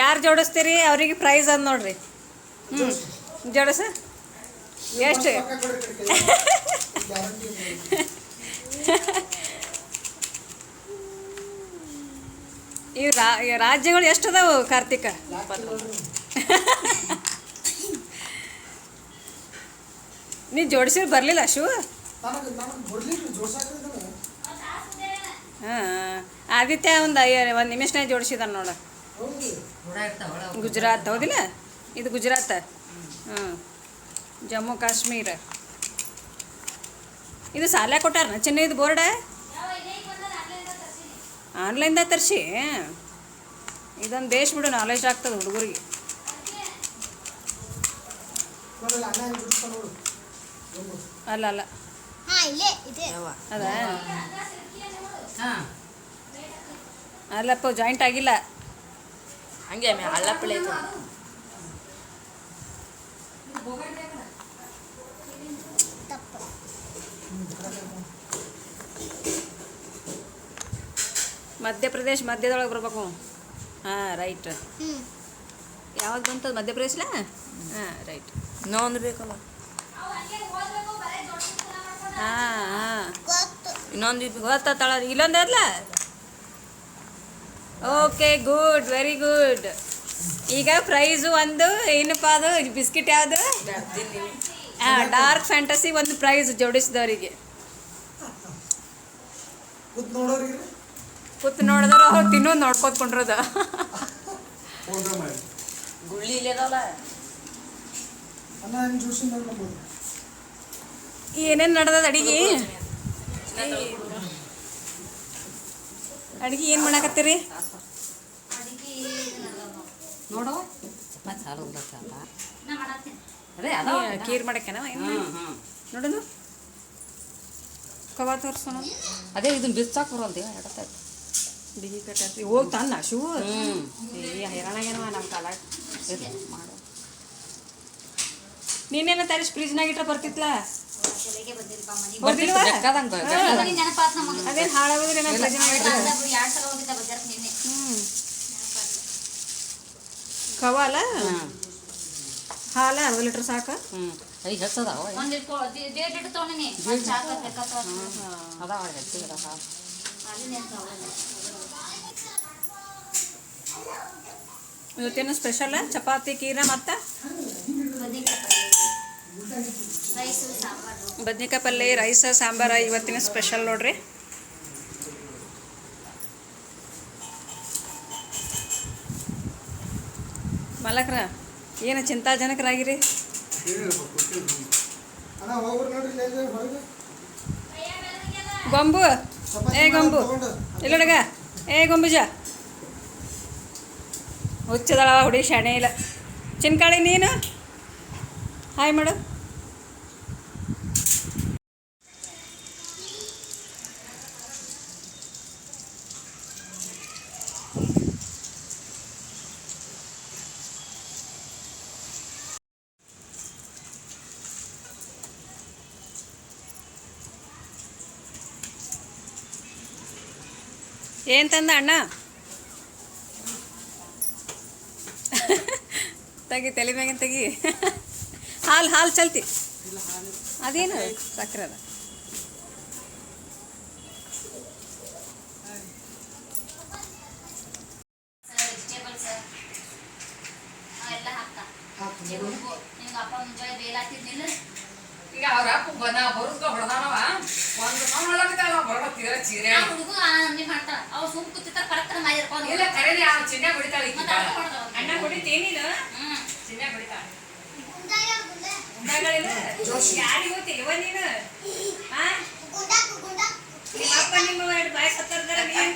ಯಾರು ಜೋಡಿಸ್ತೀರಿ? ಅವರಿಗೆ ಪ್ರೈಸ್ ಅದು ನೋಡ್ರಿ. ಹ್ಞೂ ಜೋಡಿಸ. ಎಷ್ಟು. ಈ ರಾಜ್ಯಗಳು ಎಷ್ಟು ಅದಾವು ಕಾರ್ತಿಕ? ನೀ ಜೋಡಿಸಿ ಬರಲಿಲ್ಲ ಶಿವ. ಹಾಂ ಆದಿತ್ಯ ಒಂದು ಒಂದು ನಿಮಿಷನೇ ಜೋಡಿಸಿದಾನೆ ನೋಡು. ಗುಜರಾತ್ ಹೌದಿಲ್ಲ? ಇದು ಗುಜರಾತ್? ಹ್ಞೂ ಜಮ್ಮು ಕಾಶ್ಮೀರ. ಇದು ಸಾಲ ಕೊಟ್ಟಾರ ಚಿನ್ನ ಇದು ಬೋರ್ಡ? ಆನ್ಲೈನ್ದಾಗ ತರಿಸಿ? ಇದೊಂದು ಬೇಷ್ ಬಿಡು ನಾಲೆಜ್ ಆಗ್ತದೆ ಹುಡುಗರಿಗೆ. ಅಲ್ಲ ಅಲ್ಲ. ಅದ? ಅಲ್ಲಪ್ಪ ಜಾಯಿಂಟ್ ಆಗಿಲ್ಲ. ಹಂಗೆ ಮೇ ಅಲ್ಲಪ್ಪಳೆ ಮಧ್ಯಪ್ರದೇಶ್ ಮಧ್ಯದೊಳಗೆ ಬರ್ಬೇಕು. ಹಾಂ ರೈಟ್ ಯಾವಾಗ ಬಂತದ ಮಧ್ಯಪ್ರದೇಶಲ? ಹಾಂ ರೈಟ್ ಇನ್ನೊಂದು ಬೇಕಲ್ಲ ಹಾಂ ಹಾಂ. ಇನ್ನೊಂದು ಇದು ತಳ ಇಲ್ಲೊಂದು ಅಲ್ಲ ಓಕೆ ಗುಡ್ ವೆರಿ ಗುಡ್ ಈಗ ಪ್ರೈಸು ಒಂದು ಏನಪ್ಪ ಅದು? ಬಿಸ್ಕಿಟ್ ಯಾವುದು? ಹಾಂ ಡಾರ್ಕ್ ಫ್ಯಾಂಟಸಿ ಒಂದು ಪ್ರೈಸ್ ಜೋಡಿಸಿದವರಿಗೆ. ಕೂತ್ ನೋಡಿದ್ರೆ ಅವ್ರು ತಿನ್ನೋದು ನೋಡ್ಕೊತ ಕೊಂಡ್ರದ. ಫೋನ್ ಮಾಡಿ. ಗುಳ್ಳಿ ಇಲ್ಲದಲ್ಲ ಅಣ್ಣ ಹೆಂಗ್ ಜೋಡಿಸಿ ಏನೇನು ನಡೆದದ ಅಡಿಗೆ? ಅಡಿಗೆ ಏನು ಮಾಡಾಕತ್ತೀರಿ? ನೋಡು ಕೀರ್ ಮಾಡಕ್ಕೇನ ಹ್ಞೂ ಹ್ಞೂ ನೋಡೋದು ಕವಾ ಸುನ ಅದೇ ಇದನ್ನ ಬಿಚ್ಚಾಕ್ ಬರೋಲ್ದಿ ಬಿಗಿ ಕಟ್ಟಿ ಹೋಗಿ ತನ್ನ ಶೂ ಹ್ಞೂ ಏ ಏನೋ ನಮ್ಮ ಕಾಲ ಮಾಡು. ನೀನೇನ ತರಿಸಿ ಫ್ರಿಜ್ನಾಗ ಇಟ್ರೆ ಬರ್ತಿತ್ಲ? ಅದೇನು ಹಾಳಾಗೋದ್ರಿ ನಮ್ಮ ಫ್ರಿಜ್ನಾಗ ಇಟ್ರೆ. ಎರಡು ಸಲ ಹೋಗಿದ್ದ ಬಜಾರ್ಕ್ ನಿನ್ನೆ. ಹ್ಞೂ ಕವಾ ಅಲ್ಲ? ಹಾಂ. ಹಾಲ ಅರ್ಧ ಲೀಟ್ರ್ ಸಾಕ? ಹ್ಞೂ ಐದು ಹೆಚ್ಚದಾವ ಒಂದು ತೊಗೊಂಡಿನಿ. ಅದಾವ ಇವತ್ತೇನು ಸ್ಪೆಷಲ್ ಚಪಾತಿ ಕೀರ ಮತ್ತು? ಬದ್ನಿಕಾಯಿ ಪಲ್ಯ ರೈಸ್ ಸಾಂಬಾರ ಇವತ್ತಿನ ಸ್ಪೆಷಲ್ ನೋಡ್ರಿ. ಮಲಕ್ರ ಏನು ಚಿಂತಾಜನಕರಾಗಿರಿ? ಇಲ್ಲೇ ಗೊಂಬು? ಏ ಗೊಂಬು. ಇಲ್ಲಡಗ ಏ ಗೊಂಬುಜ. ಹುಚ್ಚದಳ ಹುಡಿ ಶಾಣೆ ಇಲ್ಲ. ಚಿನ್ಕಾಳಿ ನೀನು? ಹಾಯ್ ಮಾಡು ಏನು ತಂದ ಅಣ್ಣ ತೆಗಿ ತಲೆ ಮ್ಯಾಗಿನ ತೆಗಿ ಹಾಲು ಹಾಲು ಚಲ್ತಿ ಅದೇನು ಸಕ್ಕರೆ ಅದ ವೆಜಿಟೇಬಲ್ಸ್ ಎಲ್ಲ ಹಾಕ್ತಾ ಹಾಕು ನಿಮ್ಗೆ ಅಪ್ಪ ಮುಂಜಾನೆ ಬೇಲಾತಿದ್ನಿಲ್ಲ ಈಗ ಅವ್ರ ಅಪ್ಪ ಬನ ಬರುದ್ಕ ಹೊಡೆದಾನವ ಒಂದು ನಾವು ಹೇಳಕತ್ತಲ್ಲ ಬರೋಣ ತೀರ ಚೀರೆ ಆ ಹುಡುಗ ನಮ್ನಿ ಮಾಡ್ತಾಳ ಇಲ್ಲ ಕರೆನೇ ಆ ಚಿನ್ನ ಬಿಡ್ತಾಳೆ ಈಕಿ ಬಾಳ. ಅಣ್ಣ ಕುಡಿತೀನಿ ಹ್ಮ್. ಚಿನ್ನ ಬಿಡ್ತಾಳೆ. ಯಾರಿಗೆ ಗೊತ್ತಿಲ್ವ ನೀನು? ಆ? ನಿಮ್ಮ ಅಪ್ಪ ನಿಮ್ಮ ಎರಡು ಬಾಯಿ ಸತ್ತರ್ದಾರ ನೀ ಏನ್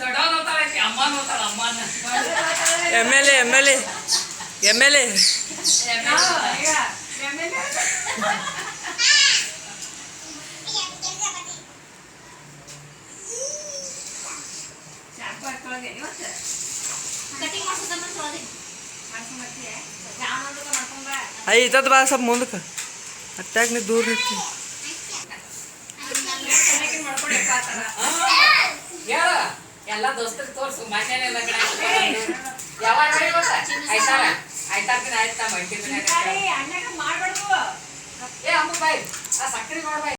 ದೊಡ್ಡವನ್ ಆಕಿ, ಅಮ್ಮನ್ ಅಮ್ಮನ. M L A M L A. M L A. ಈಗ ಶಾಂಪು ಹಾಕ್ಕೊಳ್ಳೋದೇ ಇವತ್ತು ಕಟಿಂಗ್ ಮಾಡ್ಸೋದನ್ನ ತೊಳ್ದಿ. ಮಾಡ್ಕೊಂಬರ್ತೀಯ ಜಾಮೂನ್ ಮಾಡ್ಕೊಂಬ ಐ ಇದ್ದದ್ದು ಬಾ ಸ್ವಲ್ಪ ಮುಂದಕ್ಕೆ ಅಟ್ಟಾಗ ನೀ ದೂರ ನಿಂತಿ ಚೆನ್ನಾಗಿ ಮಾಡ್ಕೊಡಪ್ಪ ಆ ಥರ ಹೇಳ ಎಲ್ಲ ದೋಸ್ತರಿಗೆ ತೋರ್ಸು ಮನೇನೆ ಲಗ್ನ ಆಯ್ತು. ಯಾವಾಗ ಹೊಡಿ ಗೊತ್ತಾ? ಆಯ್ತಾರ ಆಯ್ತಾರ ದಿನ ಆಯ್ತಾ ಮಂಟಿ ದಿನ ಅಣ್ಣಗ ಮಾಡ್ಬಾರ್ದು ಏ ಅಮ್ಮ ಬಾಯ್ ಆ ಸಕ್ಕರೆ ನೋಡ್ಬಾಯ್